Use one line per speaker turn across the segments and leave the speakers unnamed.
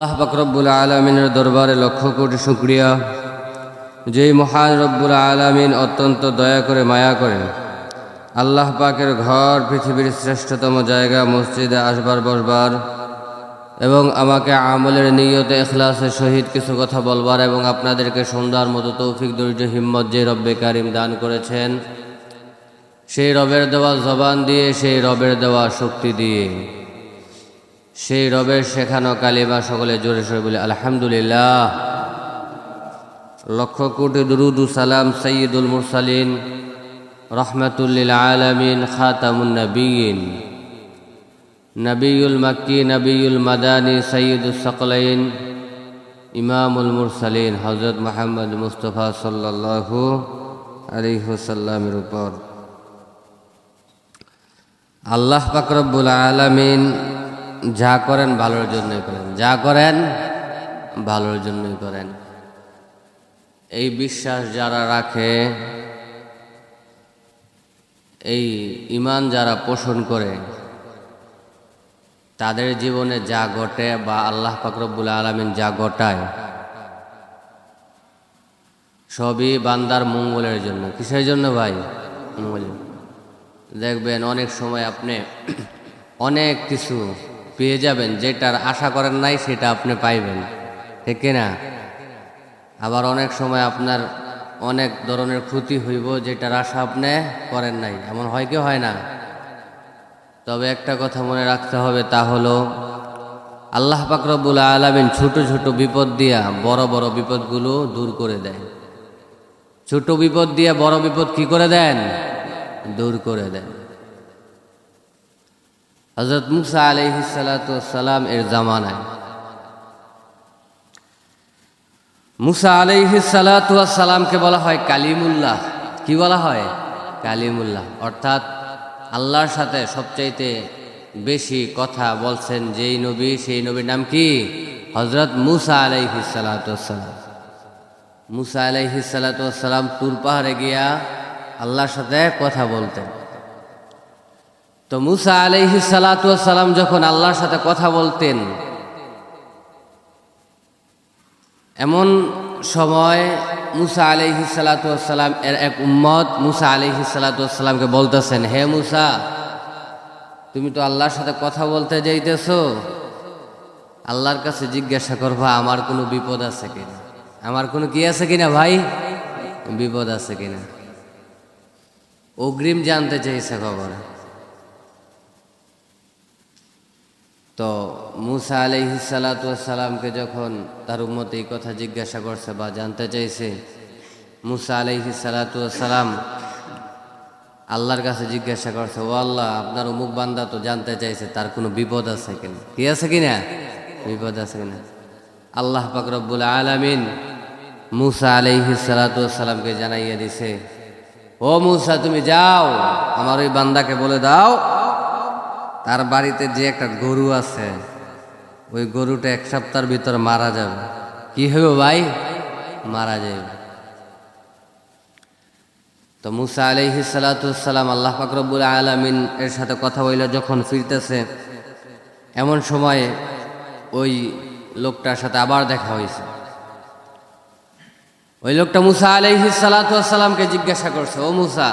আল্লাহ পাক রব্বুল আলমিনের দরবারে লক্ষ কোটি শুক্রিয়া। যেই মহান রব্বুল আলমিন অত্যন্ত দয়া করে মায়া করেন, আল্লাহ পাকের ঘর পৃথিবীর শ্রেষ্ঠতম জায়গা মসজিদে আসবার, বসবার এবং আমাকে আমলের নিয়তে এখলাসের সহিত কিছু কথা বলবার এবং আপনাদেরকে সন্ধ্যার মতো তৌফিক দরিদ্র হিম্মত যে রব্বে কারিম দান করেছেন, সেই রবের দেওয়া জবান দিয়ে, সেই রবের দেওয়া শক্তি দিয়ে। সেই রবের শেখানো কালিমা সকলে জোরে সরে বলে, আলহামদুলিল্লাহ। লক্ষ কোটি দুরুদু সালাম সৈয়দুল মুরসালিন রহমতুল্লিল আলমিন, খাতামুন নবীন। নবীল মক্কি নবীল মাদানী সৈয়দুল সকলাইন, ইমামুল মুরসালিন হজরত মোহাম্মদ মুস্তফা সাল্লাল্লাহু আলিহসাল্লামের উপর। আল্লাহ পাকরব্বুল আলমিন যা করেন ভালোর জন্যই করেন, যা করেন ভালোর জন্যই করেন। এই বিশ্বাস যারা রাখে, এই ইমান যারা পোষণ করে, তাদের জীবনে যা ঘটে বা আল্লাহ পাকরব্বুল আলমিন যা ঘটায়, সবই বান্দার মঙ্গলের জন্য। কিসের জন্য ভাই? দেখবেন অনেক সময় আপনি অনেক কিছু পেয়ে যাবেন, যেটার আশা করেন নাই সেটা আপনি পাইবেন। ঠিক না আবার অনেক সময় আপনার অনেক ধরনের ক্ষতি হইব যেটার আশা আপনি করেন নাই। এমন হয় কি হয় না? তবে একটা কথা মনে রাখতে হবে, তা হলো আল্লাহ পাকরবুল আলমিন ছোট ছোট বিপদ দিয়া বড় বড় বিপদগুলো দূর করে দেয় ছোট বিপদ দিয়ে বড় বিপদ কি করে দেন? দূর করে দেন। হজরত মুসা আলহিসালাম এর জামানায়। মুসা আলহিসালামকে বলা হয় কালিমুল্লাহ। কি বলা হয়? কালিমুল্লাহ। অর্থাৎ আল্লাহর সাথে সবচাইতে বেশি কথা বলছেন যেই নবী, সেই নবীর নাম কি? হজরত মুসা আলাইহিসালাম মুসা আলাইহিসালাম তুর পাহাড়ে গিয়া আল্লাহর সাথে কথা বলতেন। তো মুসা আলাইহি সালাম যখন আল্লাহর সাথে কথা বলতেন, এমন সময় মুসা আলাইহি সালাম এর এক উম্মত মুসা আলাইহি সালাতামকে বলতেছেন, হে মুসা, তুমি তো আল্লাহর সাথে কথা বলতে যাইতেছো। আল্লাহর কাছে জিজ্ঞাসা করবা, আমার কোনো বিপদ আছে কিনা? আমার কোনো কি আছে কিনা ভাই? বিপদ আছে কিনা। অগ্রিম জানতে চাইছে খবর। তো মুসা আলহি সালাতামকে যখন তার উম্মত এই কথা জিজ্ঞাসা করছে বা জানতে চাইছে, মুসা আলহি সালাতাম আল্লাহর কাছে জিজ্ঞাসা করছে, ও আল্লাহ, আপনার অমুক বান্দা তো জানতে চাইছে, তার কোনো বিপদ আছে কিনা? কি আছে কিনা? বিপদ আছে কিনা? আল্লাহ পাকরবুল আলমিন মুসা আলহি সালাতামকে জানাইয়া দিছে, ও মুসা, তুমি যাও, আমার ওই বান্দাকে বলে দাও তার বাড়িতে যে একটা গরু আছে, ওই গরুটা এক সপ্তাহের ভিতর মারা যাবে। কি হবে ভাই? মারা যাবে তো মুসা আলহি সালাতাম আল্লাহ ফাকরবুল আলমিন এর সাথে কথা বললে যখন ফিরতেছে। এমন সময়ে ওই লোকটার সাথে আবার দেখা হয়েছে ওই লোকটা মুসা আলহি সালাতামকে জিজ্ঞাসা করছে, ও মুসা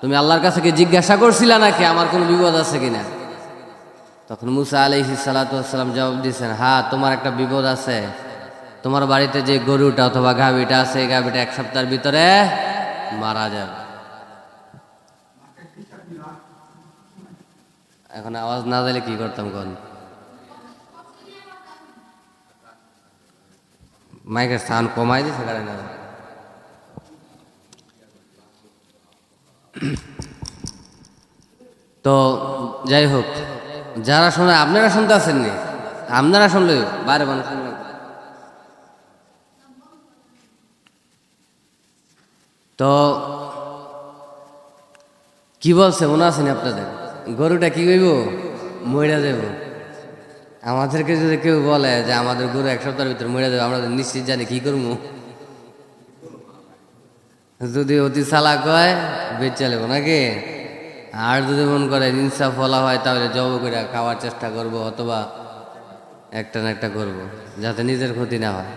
তুমি আল্লাহর কাছে কি জিজ্ঞাসা করছিলা নাকি? আমার কোনো বিপদ আছে কিনা? তখন মুসা আলহি সালাতাম জবাব দিয়েছেন হ্যাঁ তোমার একটা বিপদ আছে। তোমার বাড়িতে যে গরুটা অথবা গাভিটা আছে, এই গাভিটা এক সপ্তাহের ভিতরে মারা যাবে। এখন আওয়াজ না দিলে কি করতাম কোন? মাইকের স্থান কমাই দিছে, কারণ তো যাই হোক, যারা শোনে আপনারা শুনতে আসেননি, আপনারা শুনলে বাইরে মানুষ শুনলে তো কি বলছে, মনে আছেন আপনাদের? গরুটা কি কইব? মইরা দেব আমাদেরকে যদি কেউ বলে যে আমাদের গরু এক সপ্তাহের ভিতরে মরে যাবে, আমরা নিশ্চিত জানি কি করব। যদি অতি চালাক হয়, বেচে লেবো নাকি? আর যদি মন করে ইনসাফ বলা হয়, তাহলে জব করে খাওয়ার চেষ্টা করব অথবা একটা না একটা করব, যাতে নিজের ক্ষতি না হয়।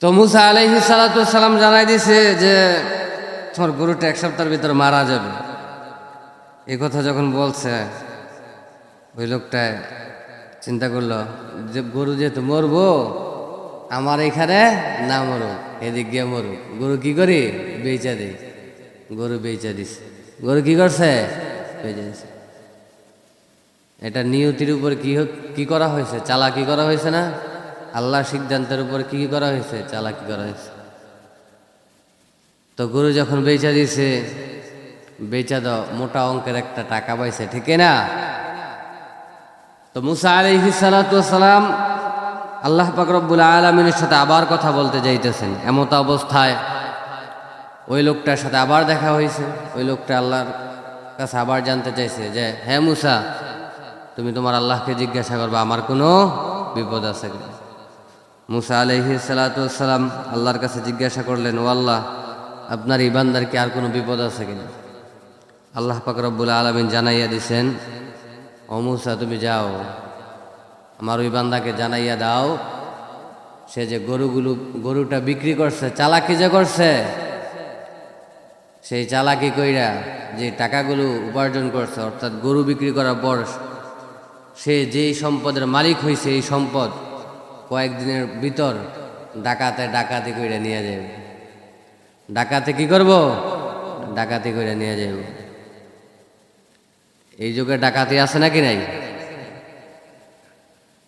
তো মুসা আলাইহি সালাম জানাই দিছে যে, তোমার গরুটা এক সপ্তাহের ভিতরে মারা যাবে। এই কথা যখন বলছে, ওই লোকটা চিন্তা করল, যে গরু যেহেতু মরবো আমার এখানে না মরুক, এদিক গিয়ে মরুক। গরু কি করি? বেচা দিই। গরু বেচা দিছে। গরু কি করছে? বেচা এটা নিয়তির উপর কি কি করা হয়েছে? চালাকি করা হয়েছে না? আল্লাহ সিদ্ধান্তের উপর কি করা হয়েছে? চালাকি করা হয়েছে? তো গরু যখন বেচা দিছে, বেচা দাও, মোটা অঙ্কের একটা টাকা পাইছে, ঠিক না? তো মুসা সালাম আল্লাহ পাক রব্বুল আলমিনের সাথে আবার কথা বলতে যাইতেছেন। এমত অবস্থায় ওই লোকটার সাথে আবার দেখা হয়েছে ওই লোকটা আল্লাহর কাছে আবার জানতে চাইছে যে হ্যাঁ মুসা, তুমি তোমার আল্লাহকে জিজ্ঞাসা করবে, আমার কোনো বিপদ আছে মুসা আলহি সালাতাম আল্লাহর কাছে জিজ্ঞাসা করলেন, ও আল্লাহ, আপনার ইবান্দার কি আর কোনো বিপদ আছে কিনা? আল্লাহ পাক রব্বুল আলমিন জানাইয়া দিছেন, ও মুসা, তুমি যাও আমার ওই বান্দাকে জানাইয়া দাও, সে যে গরুগুলো, গরুটা বিক্রি করছে, চালাকি যে করছে, সেই চালাকি কইরা যে টাকাগুলো উপার্জন করছে, অর্থাৎ গরু বিক্রি করার পর সে যেই সম্পদের মালিক হয়েছে এই সম্পদ কয়েকদিনের ভিতর ডাকাতে ডাকাতি কইরা নিয়ে যাবে ডাকাতে কি করব? ডাকাতি কইরা নিয়ে যাবে এই যুগে ডাকাতি আছে নাকি নাই?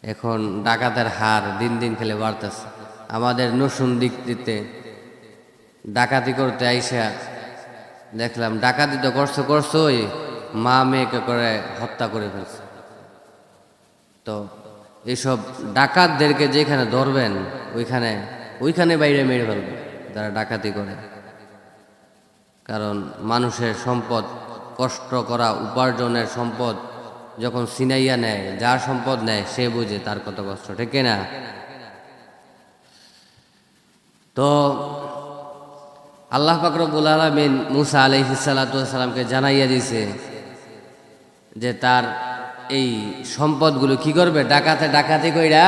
এখন ডাকাতের হার দিন দিন খেলে বাড়তেছে। আমাদের নসুন দিক দিতে ডাকাতি করতে আইসা দেখলাম, ডাকাতি তো করছ, করছোই, মা মেয়েকে করে হত্যা করে ফেলছে। তো এইসব ডাকাতদেরকে যেখানে ধরবেন, ওইখানে ওইখানে বাইরে মেরে ফেলবে যারা ডাকাতি করে। কারণ মানুষের সম্পদ, কষ্ট করা, উপার্জনের সম্পদ যখন সিনাইয়া নেয় যার সম্পদ নেয়, সে বুঝে তার কত কষ্ট, ঠিক না? তো আল্লাহ ফাকরবুল আলমিন মুসা আলহি জানাইয়া দিছে যে তার এই সম্পদগুলো কি করবে? ডাকাতে, ডাকাতি কইরা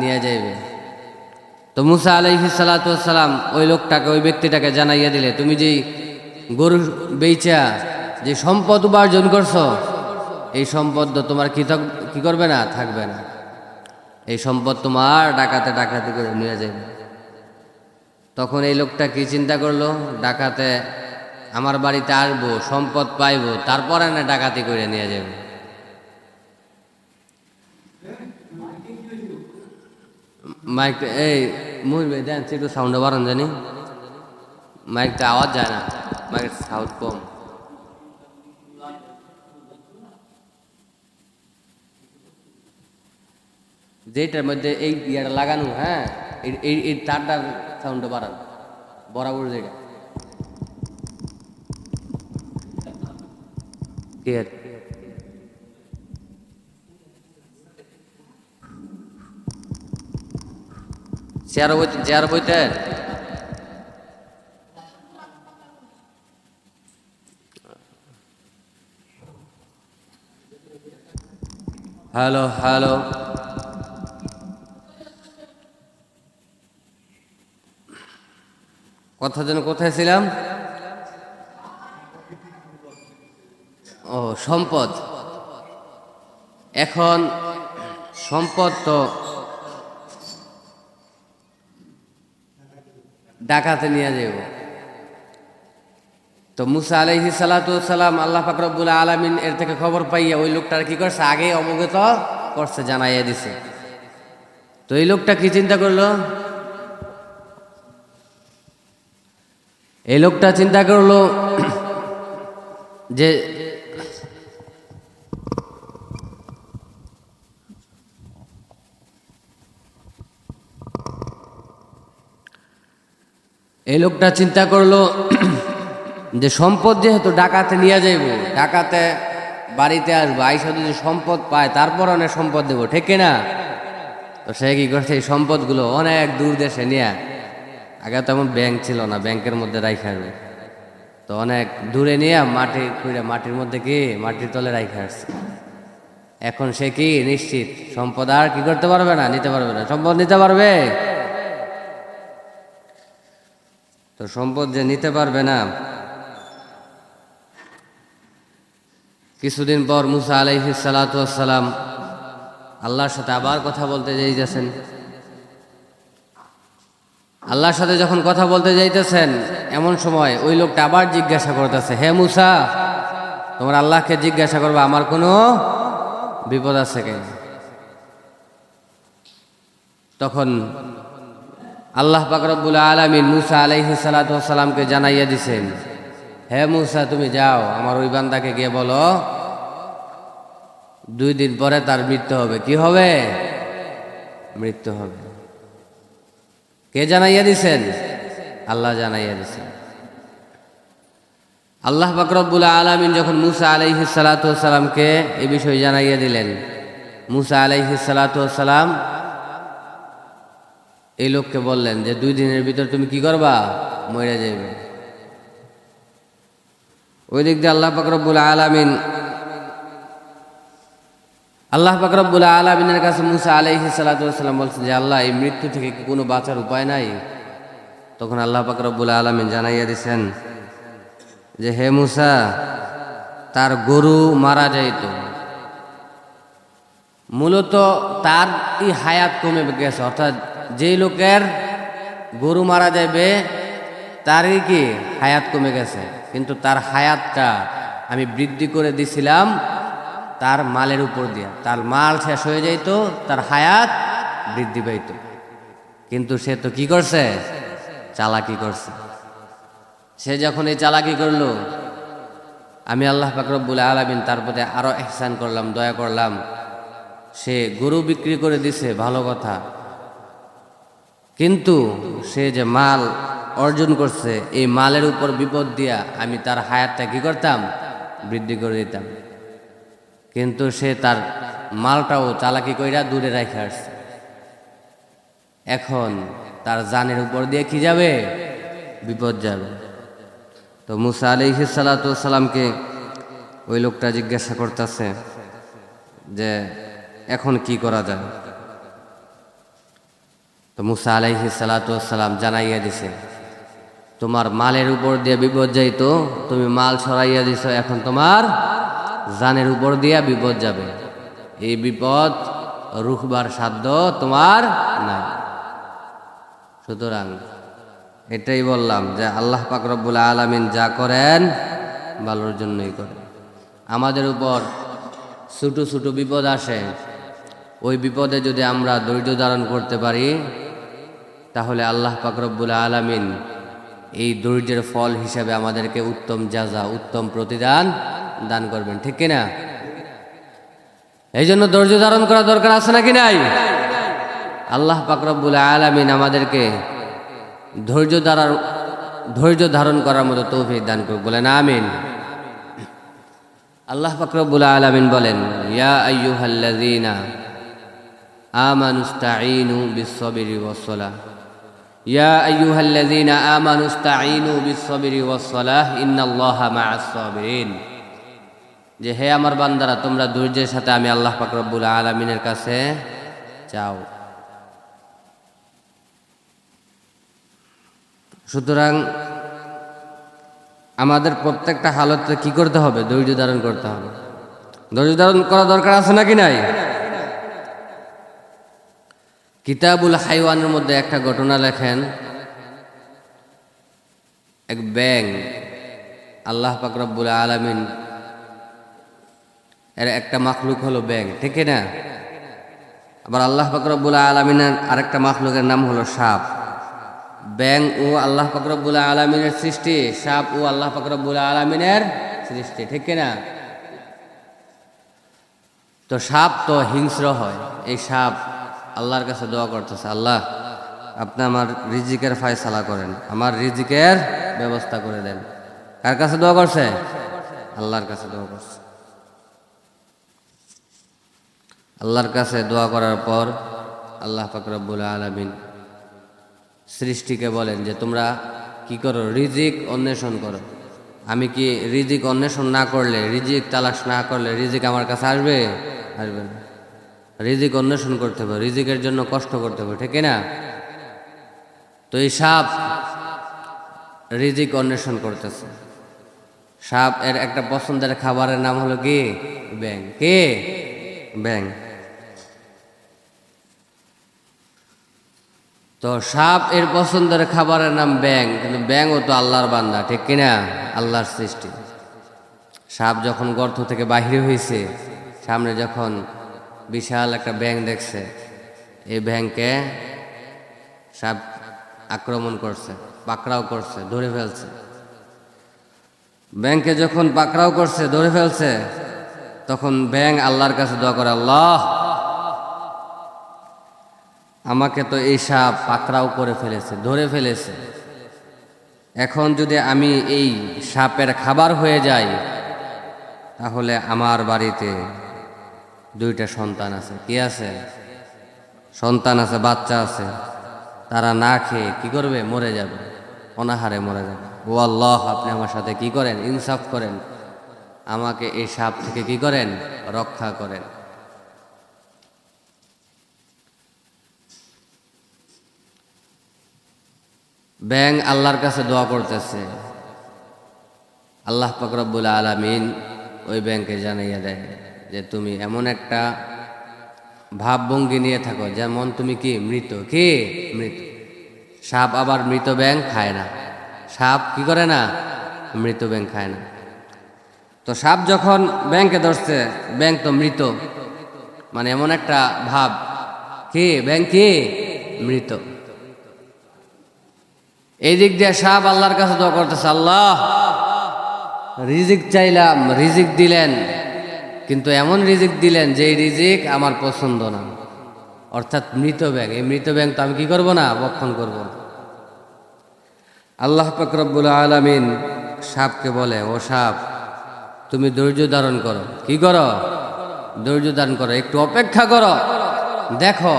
নিয়ে যাইবে। তো মুসা আলহি সালাতাম ওই লোকটাকে, ওই ব্যক্তিটাকে জানাইয়া দিলে, তুমি যেই গরু বেচা যে সম্পদ উপার্জন করছ এই সম্পদ তোমার কি থাক- কি করবে না? থাকবে না। এই সম্পদ তোমার ডাকাতে ডাকাতি করে নিয়ে যাবে। তখন এই লোকটা কি চিন্তা করল? ডাকাতে আমার বাড়িতে আসব, সম্পদ পাইবো, তারপরে না ডাকাতি করে নিয়ে যাবে। মাইকটা এই মুরবে দেন একটু সাউন্ড বাড়ান জানি। মাইকটা আওয়াজ যায় না। মাইকের সাউন্ড কম। যেটার মধ্যে এই ইয়াটা লাগানো হ্যাঁ এই- এই এই তারটার সাউন্ডটা বাড়ান বরাবর যেটা ক্লিয়ার চেয়ার বইতে চেয়ার বইতে হ্যালো হ্যালো কথা যেন কোথায় ছিলাম? ও, সম্পদ। এখন সম্পদ তো ডাকাতে নিয়ে যাব তো মুসা আলহি সালাম আল্লাহ ফাকরবুল আলমিন এর থেকে খবর পাইয়া ওই লোকটার কি করছে? আগে অবগত করছে, জানাইয়া দিছে। তো এই লোকটা কি চিন্তা করল? এই লোকটা চিন্তা করল যে এই লোকটা চিন্তা করল যে সম্পদ যেহেতু ডাকাতে নিয়ে যাইব, ডাকাতে বাড়িতে আসব, আইসা যদি সম্পদ পায়, তারপর অনেক সম্পদ দেবো, ঠিক না তো সে কি করছে, এই সম্পদগুলো অনেক দূর দেশে নিয়ে আগে তেমন ব্যাংক ছিল না, ব্যাংকের মধ্যে রাইখা আসবে তো অনেক দূরে নিয়ে মাটি খুঁড়ে মাটির মধ্যে কি মাটির তলে রাইখা আসছে। এখন সে কি নিশ্চিত? সম্পদ আর কি করতে পারবে না, নিতে পারবে না। সম্পদ নিতে পারবে? তো সম্পদ যে নিতে পারবে না, কিছুদিন পর মুসা আলাইহি সালাম আল্লাহর সাথে আবার কথা বলতে যাইতেছেন আল্লাহর সাথে যখন কথা বলতে যাইতেছেন, এমন সময় ওই লোকটা আবার জিজ্ঞাসা করতেছে, হে মুসা, তোমার আল্লাহকে জিজ্ঞাসা করবে, আমার কোনো বিপদ আছে কেন তখন আল্লাহ পাকরবুল আলমিন মুসা আলাইহি সালাতামকে জানাইয়া দিছেন, হে মুসা, তুমি যাও, আমার ওই বান্দাকে গিয়ে বলো, দুই দিন পরে তার মৃত্যু হবে। কি হবে? মৃত্যু হবে। কে জানাইয়া দিছেন? আল্লাহ জানাইয়া দিছেন। আল্লাহ বাকরবুল আলমিন যখন মুসা আলাইহি সালাতামকে এ বিষয়ে জানাইয়া দিলেন, মুসা আলাইহি সালাতাম এই লোককে বললেন যে, দুই দিনের ভিতর তুমি কি করবা? মরে যাইবে। ওই দিক দিয়ে আল্লাহ পাকরবুল আলমিন আল্লাহ পাকরবুল আলমিনের কাছে মুসা আলাইহি সালাতাম বলছেন যে, আল্লাহ, এই মৃত্যু থেকে কি কোনো বাঁচার উপায় নাই? তখন আল্লাহ পাকরবুল আলমিন জানাইয়া দিছেন যে, হে মুসা, তার গরু মারা যাইত। মূলত তার হায়াত কমে গেছে। অর্থাৎ যেই লোকের গরু মারা যাবে তারই কি হায়াত কমে গেছে? কিন্তু তার হায়াতটা আমি বৃদ্ধি করে দিছিলাম তার মালের উপর দিয়া। তার মাল শেষ হয়ে যাইত, তার হায়াত বৃদ্ধি পাইত। কিন্তু সে তো কি করছে? চালাকি করছে। সে যখন এই চালাকি করল, আমি আল্লাহ ফাকরবুল আলমিন তার প্রতি আরও এহসান করলাম, দয়া করলাম। সে গরু বিক্রি করে দিছে, ভালো কথা। কিন্তু সে যে মাল অর্জন করছে, এই মালের উপর বিপদ দিয়া আমি তার হায়াতটা কি করতাম? বৃদ্ধি করে দিতাম। কিন্তু সে তার মালটাও চালাকি কইরা দূরে রেখে আসছে। এখন তার জানের উপর দিয়ে কি যাবে? বিপদ যাবে। তো মুসা আলিহি সালাতামকে ওই লোকটা জিজ্ঞাসা করতেছে যে, এখন কি করা যায়? তো মুসা আলাইহি সালাতাম জানাইয়া দিছে, তোমার মালের উপর দিয়ে বিপদ যাইতো, তুমি মাল সরাইয়া দিছ, এখন তোমার জানের উপর দিয়া বিপদ যাবে। এই বিপদ রুখবার সাধ্য তোমার নাই। সুতরাং এটাই বললাম যে আল্লাহ পাকরবুল আলমিন যা করেন ভালোর জন্যই করেন। আমাদের উপর ছোটো ছোটো বিপদ আসে, ওই বিপদে যদি আমরা ধৈর্য ধারণ করতে পারি, তাহলে আল্লাহ পাকরবুল আলমিন এই ধৈর্যের ফল হিসাবে আমাদেরকে উত্তম যাজা উত্তম প্রতিদান দান করবেন, ঠিক কিনা? এই জন্য ধৈর্য ধারণ করা দরকার আছে নাকি নাই? আল্লাহ পাকরবুল আলমিন আমাদেরকে ধৈর্য ধারার, ধৈর্য ধারণ করার মতো তৌফিক দান করুক, বলেন আমিন। আল্লাহ পাকরবুল আলমিন বলেন, ইয়া আইয়ুহাল্লাযীনা আমানু ইসতাঈনু বিস-সাবরি ওয়াস-সালাহ। ইয়া আইয়ুহাল্লাযীনা আমানু ইসতাঈনু বিস-সাবরি ওয়াস-সালাহ, ইন্নাল্লাহা মা'আস-সাবিরিন। যে হে আমার বান্দারা, তোমরা ধৈর্যের সাথে আমি আল্লাহ পাক রব্বুল আলামিনের কাছে চাও সুতরাং আমাদের প্রত্যেকটা হালতে কি করতে হবে? ধৈর্য ধারণ করতে হবে। ধৈর্য ধারণ করা দরকার আছে নাকি নাই? কিতাবুল হাইওয়ানের মধ্যে একটা ঘটনা লেখেন, এক ব্যাং আল্লাহ পাকরব্বুল আলমিন এর একটা মাখলুক হলো ব্যাং ঠিক না আবার আল্লাহ পাকরব্বুল আলমিনের আরেকটা মাখলুকের নাম হলো সাপ। ব্যাং ও আল্লাহ পাকরব্বুল আলমিনের সৃষ্টি, সাপ ও আল্লাহ পাকরব্বুল আলমিনের সৃষ্টি, ঠিক না তো সাপ তো হিংস্র হয়, এই সাপ আল্লাহর কাছে দোয়া করতেছে, আল্লাহ, আপনি আমার রিজিকের ফায়সালা করেন, আমার রিজিকের ব্যবস্থা করে দেন। কার কাছে দোয়া করছে? আল্লাহর কাছে দোয়া করছে। আল্লাহর কাছে দোয়া করার পর আল্লাহ ফাকরাবুল আলমিন সৃষ্টিকে বলেন যে, তোমরা কি করো? রিজিক অন্বেষণ করো। আমি কি রিজিক অন্বেষণ না করলে, রিজিক তালাশ না করলে রিজিক আমার কাছে আসবে? আসবে না। রিজিক অন্বেষণ করতে হবে, রিজিকের জন্য কষ্ট করতে হবে, ঠিক না তো এই সাপ রিজিক অন্বেষণ করতেছে। সাপ এর একটা পছন্দের খাবারের নাম হলো কি? ব্যাং কে? ব্যাং তো সাপ এর পছন্দের খাবারের নাম ব্যাং কিন্তু ব্যাংও তো আল্লাহর বান্দা, ঠিক কিনা? আল্লাহর সৃষ্টি। সাপ যখন গর্ত থেকে বাহির হয়েছে সামনে যখন বিশাল একটা ব্যাং দেখছে, এই ব্যাংকে সাপ আক্রমণ করছে, পাকড়াও করছে, ধরে ফেলছে। ব্যাংকে যখন পাকড়াও করছে, ধরে ফেলছে, তখন ব্যাং আল্লাহর কাছে দোয়া করে, আল্লাহ আমাকে তো এই সাপ পাকড়াও করে ফেলেছে, ধরে ফেলেছে। এখন যদি আমি এই সাপের খাবার হয়ে যাই, তাহলে আমার বাড়িতে দুইটা সন্তান আছে। কি আছে? সন্তান আছে, বাচ্চা আছে। তারা না খেয়ে কি করবে? মরে যাবে। অনাহারে মরে যাবে। ও আল্লাহ, আপনি আমার সাথে কি করেন? ইনসাফ করেন। আমাকে এই সাপ থেকে কি করেন? রক্ষা করেন। ব্যাং আল্লাহর কাছে দোয়া করতেছে। আল্লাহ পাকরব্বুল আলমিন ওই ব্যাংকে জানাইয়া দেয় যে, তুমি এমন একটা ভাবভঙ্গি নিয়ে থাকো, যেমন তুমি কি মৃত? কি? মৃত। সাপ আবার মৃত ব্যাং খায় না। সাপ কি করে না? মৃত ব্যাং খায় না। তো সাপ যখন ব্যাংকে ধরছে ব্যাংক তো মৃত। মানে এমন একটা ভাব। কি? ব্যাংক কি? মৃত। এই দিক দিয়ে সাপ আল্লাহর কাছে দোয়া করতেছে, আল্লাহ, রিজিক চাইলাম, রিজিক দিলেন, কিন্তু এমন রিজিক দিলেন যে রিজিক আমার পছন্দ না। অর্থাৎ মৃত ব্যাং এই মৃত ব্যাংক তো আমি কি করব না? বক্ষণ করব। আল্লাহ ফকরবুল আলমিন সাপকে বলে, ও সাপ তুমি ধৈর্য ধারণ করো। কি করো? ধৈর্য ধারণ করো। একটু অপেক্ষা করো। দেখো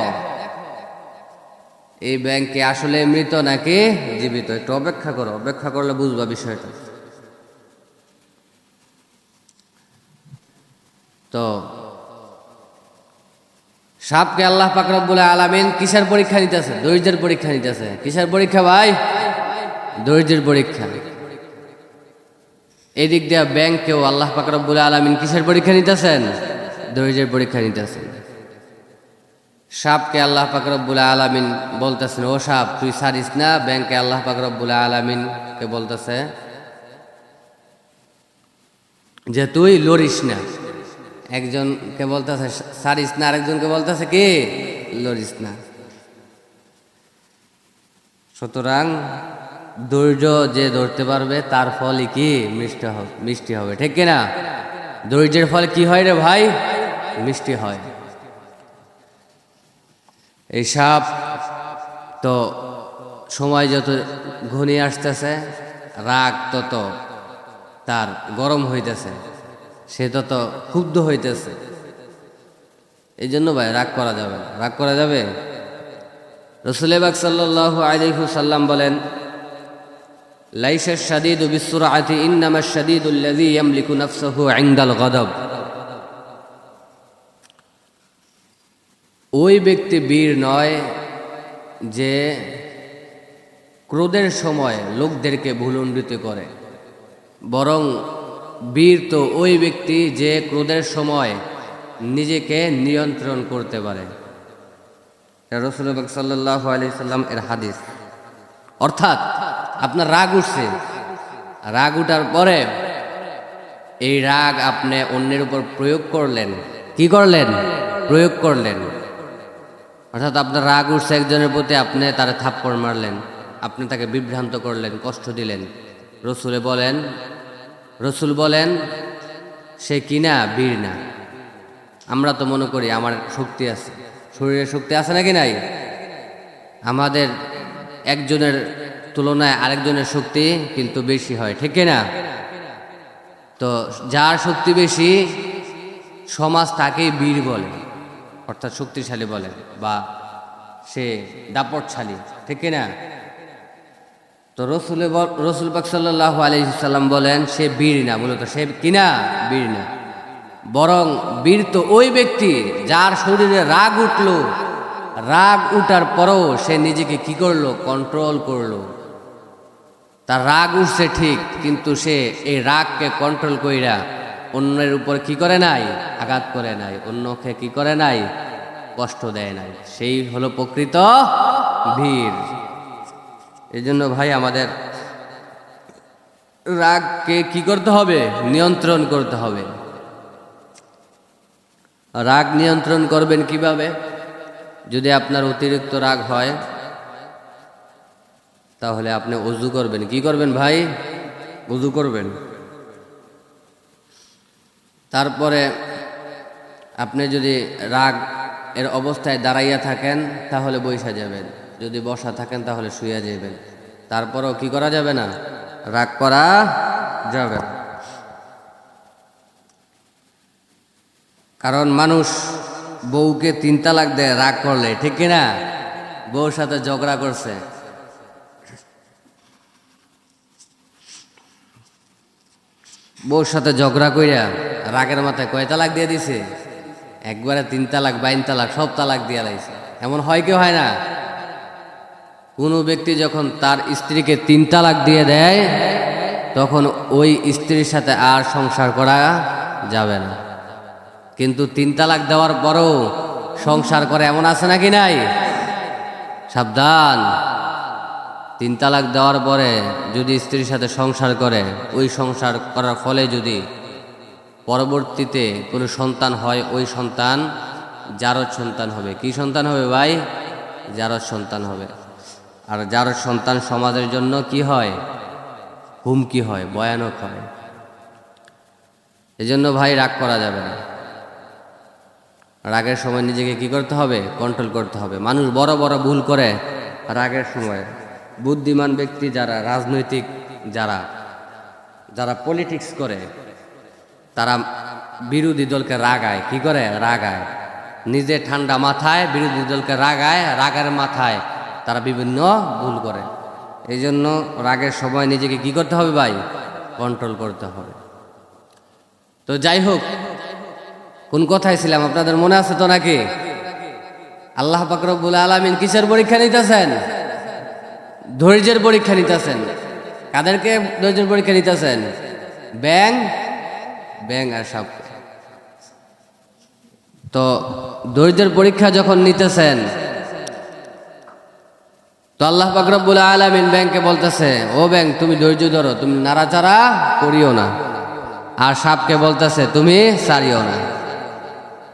এই ব্যাংকে আসলে মৃত নাকি জীবিত? একটু অপেক্ষা করো, অপেক্ষা করলে বুঝবা বিষয়টা। তো, সাপকে আল্লাহ পাকরবুল আলামিন কিসের পরীক্ষা নিতেছে? ধৈর্যের পরীক্ষা নিতেছে। কিসের পরীক্ষা ভাই? ধৈর্যের পরীক্ষা। এদিক দিয়ে ব্যাংকেও আল্লাহ পাকরবুল আলামিন কিসের পরীক্ষা নিতেছেন? ধৈর্যের পরীক্ষা নিতেছেন। সাপকে আল্লাহ পাকরবুল আলামিন বলতেছেন, ও সাপ, তুই সারিস না, ব্যাংকে আল্লাহ পাকরবুল আলামিনকে বলতেছে যে তুই লড়িস না। একজনকে বলতেছে সারিস না। আরেকজনকে বলতেছে, কি? লড়িস না। সুতরাং ধৈর্য যে ধরতে পারবে, তার ফলই কি? মিষ্টি হবে মিষ্টি হবে, ঠিক কিনা? ধৈর্যের ফল কি হয় রে ভাই? মিষ্টি হয়। এই সাপ তো সময় যত ঘনিয়ে আসতেছে, রাগ তত তার গরম হইতেছে, সে তত ক্ষুব্ধ হইতেছে। এই জন্য ভাই রাগ করা যাবে রাগ করা যাবে? রসুলেবাক সাল্লাহ আলিহু সাল্লাম বলেন লাইসের শাদিদ বিশ্বরাতি ইন্নামা শাদিদুল্লাযী ইয়ামলিকু নাফসাহু আইন্দাল গদব। ওই ব্যক্তি বীর নয় যে ক্রোধের সময় লোকদেরকে ভুলুণ্ডিত করে। বরং বীর তো ওই ব্যক্তি যে ক্রোধের সময় নিজেকে নিয়ন্ত্রণ করতে পারে। রসুলবাক সাল্লাহ আলি সাল্লাম এর হাদিস। অর্থাৎ আপনার রাগ উঠছে। রাগ উঠার পরে এই রাগ আপনি অন্যের উপর প্রয়োগ করলেন। কি করলেন? প্রয়োগ করলেন। অর্থাৎ আপনার রাগ উঠছে একজনের প্রতি, আপনি তারা থাপ্পড় মারলেন, আপনি তাকে বিভ্রান্ত করলেন, কষ্ট দিলেন। রসুলে বলেন, রসুল বলেন, সে কিনা, বীর না। আমরা তো মনে করি আমার শক্তি আছে। শরীরে শক্তি আছে নাকি নাই? আমাদের একজনের তুলনায় আরেকজনের শক্তি কিন্তু বেশি হয়, ঠিক না তো যার শক্তি বেশি, সমাজ তাকেই বীর বলে। অর্থাৎ শক্তিশালী বলে, বা সে দাপটশালী, ঠিক না? তো রসুল রসুল পাক সাল্লাহ আলহিসাল্লাম বলেন, সে বীর না, মূলত সে কিনা বীর না। বরং বীর তো ওই ব্যক্তি যার শরীরে রাগ উঠল, রাগ উঠার পরও সে নিজেকে কি করল? কন্ট্রোল করল। তার রাগ উঠছে ঠিক, কিন্তু সে এই রাগকে কন্ট্রোল কইরা অন্যের উপর কি করে নাই? আঘাত করে নাই। অন্যকে কি করে নাই? কষ্ট দেয় নাই। সেই হলো প্রকৃত বীর এই জন্য ভাই, আমাদের রাগকে কি করতে হবে? নিয়ন্ত্রণ করতে হবে। রাগ নিয়ন্ত্রণ করবেন কীভাবে? যদি আপনার অতিরিক্ত রাগ হয়, তাহলে আপনি অজু করবেন। কি করবেন ভাই? অজু করবেন। তারপরে আপনি যদি রাগ এর অবস্থায় দাঁড়াইয়া থাকেন, তাহলে বৈশা যাবেন। যদি বসা থাকেন, তাহলে শুয়ে যাবেন তারপরও কি করা যাবে না? রাগ করা যাবে কারণ মানুষ বউকে তিন তালাক দেয়, রাগ করলে, ঠিক কিনা? বউর সাথে ঝগড়া করছে। বউর সাথে ঝগড়া কইরা রাগের মাথায় কয় তালাক দিয়ে দিছে? একবারে তিন তালাক, বাইন তালাক, সব তালাক দিয়ে লাইছে। এমন হয় কি হয় না? কোনো ব্যক্তি যখন তার স্ত্রীকে তিন তালাক দিয়ে দেয়, তখন ওই স্ত্রীর সাথে আর সংসার করা যাবে না। কিন্তু তিন তালাক দেওয়ার পরও সংসার করে এমন আছে নাকি নাই? সাবধান। তিন তালাক দেওয়ার পরে যদি স্ত্রীর সাথে সংসার করে, ওই সংসার করার ফলে যদি পরবর্তীতে কোনো সন্তান হয়, ওই সন্তান জারদ সন্তান হবে। কি সন্তান হবে ভাই? জারদ সন্তান হবে। আর জারদ সন্তান সমাজের জন্য কি হয়? হুমকি হয়, ভয়ানক হয়। এজন্য ভাই রাগ করা যাবে না। রাগের সময় নিজেকে কি করতে হবে? কন্ট্রোল করতে হবে। মানুষ বড় বড় ভুল করে রাগের সময়। বুদ্ধিমান ব্যক্তি যারা, রাজনৈতিক যারা যারা পলিটিক্স করে, তারা বিরোধী দলকে রাগায়। কি করে? রাগায়। নিজে ঠান্ডা মাথায় বিরোধী দলকে রাগায়, রাগের মাথায় তারা বিভিন্ন ভুল করে। এই জন্য রাগের সময় নিজেকে কি করতে হবে ভাই? কন্ট্রোল করতে হবে। তো যাই হোক, কোন কথায় ছিলাম, আপনাদের মনে আছে তো নাকি? আল্লাহ পাকরবুল আলমিন কিসের পরীক্ষা নিতেছেন? ধৈর্যের পরীক্ষা নিতেছেন। কাদেরকে ধৈর্যের পরীক্ষা নিতেছেন? ব্যাং? ব্যাং আর সাপ। তো ধৈর্যের পরীক্ষা যখন নিতেছেন, তো আল্লাহ পাকরবুল আলমিন ব্যাংকে বলতেছে, ও ব্যাংক তুমি ধৈর্য ধরো, তুমি নাড়াচাড়া করিও না। আর সাপকে বলতেছে, তুমি সারিও না।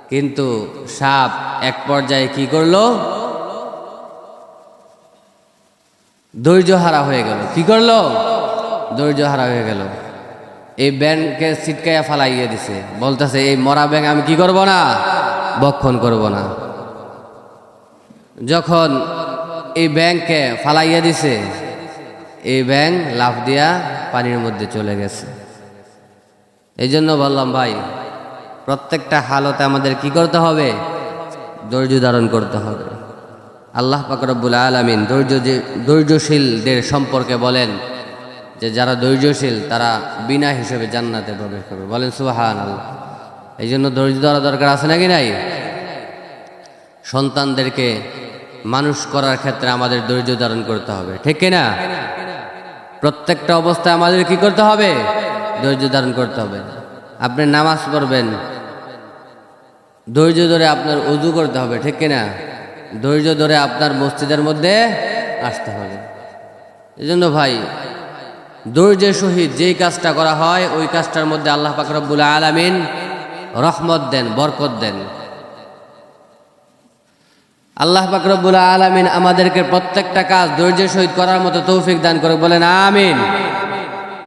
কিন্তু সাপ এক পর্যায়ে কি করল? ধৈর্য হারা হয়ে গেল। কি করল? ধৈর্য হারা হয়ে গেল। এই ব্যাংকে ছিটকাইয়া ফালাইয়ে দিছে। বলতেছে, এই মরা ব্যাংক আমি কি করব না? বক্ষণ করব না। যখন এই ব্যাংকে ফালাইয়া দিছে, এই ব্যাংক লাফ দিয়া পানির মধ্যে চলে গেছে। এই জন্য বললাম, ভাই, প্রত্যেকটা হালতে আমাদের কি করতে হবে? ধৈর্য ধারণ করতে হবে। আল্লাহ পাকরবুল আলমিন ধৈর্য ধৈর্যশীলদের সম্পর্কে বলেন যে যারা ধৈর্যশীল, তারা বিনা হিসেবে জান্নাতে প্রবেশ করবে। বলেন সুহান আল্লাহ এই জন্য ধৈর্য ধরা দরকার আছে নাকি নাই? সন্তানদেরকে মানুষ করার ক্ষেত্রে আমাদের ধৈর্য ধারণ করতে হবে। ঠিক না প্রত্যেকটা অবস্থায় আমাদের কি করতে হবে? ধৈর্য ধারণ করতে হবে। আপনি নামাজ পড়বেন, ধৈর্য ধরে আপনার উজু করতে হবে। ঠিক কিনা? ধৈর্য ধরে আপনার মসজিদের মধ্যে আসতে হবে। এই জন্য ভাই, ধৈর্যের সহিত যেই কাজটা করা হয়, ওই কাজটার মধ্যে আল্লাহ পাকরবুল আলমিন রহমত দেন, বরকত দেন। আল্লাহ পাকরবুল আলমিন আমাদেরকে প্রত্যেকটা কাজ ধৈর্যের সহিত করার মতো তৌফিক দান করে বলেন আমিন।